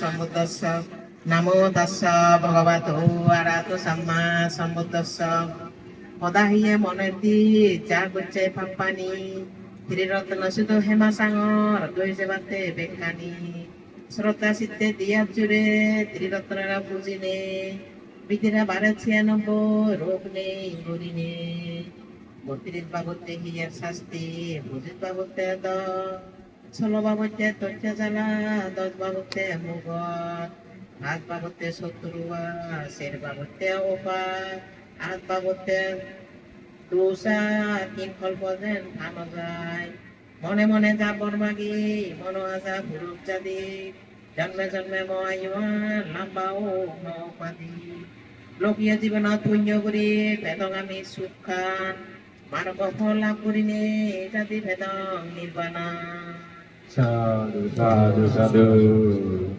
সম্বুদ্ধস্ස নমো তস্য ভগবতো আরাতো সম্মা সম্বুদ্ধস্স পদাহিয়ে মনেতি যা গুচ্ছে পাপ্পানি ত্রিরত্ন সুতো হেমা সাঙর দুই সেবাতে বেখানি শ্রদ্ধা সিদ্ধে দিয়া জুড়ে ত্রিরত্নরা বুঝিনে বিধিরা বারে ছিয়ানব্বই রোগ নেই গরি নেই বত্রিশ বাবতে হিয়ার শাস্তি বাবতে দ ষোলো বাবতে তথ্য জ্বালা দশ বাবতে মুগর আট বাবতে শত্রুয়া শের বাবতে ওপা আট বাবতে দোষা তিন কল্প যেন ধান যায়। মনে মনে যা বর্মাগি মন আশা ভুরুক চাঁদি জন্মে জন্মে ময়ুয়ান লাম্বাও নৌপাদি লোকীয় জীবন পুণ্য কৰি বেদগামী সুখ খান। ফল লাভ কৰিলে জাতি ভেদং 사두 사두 사두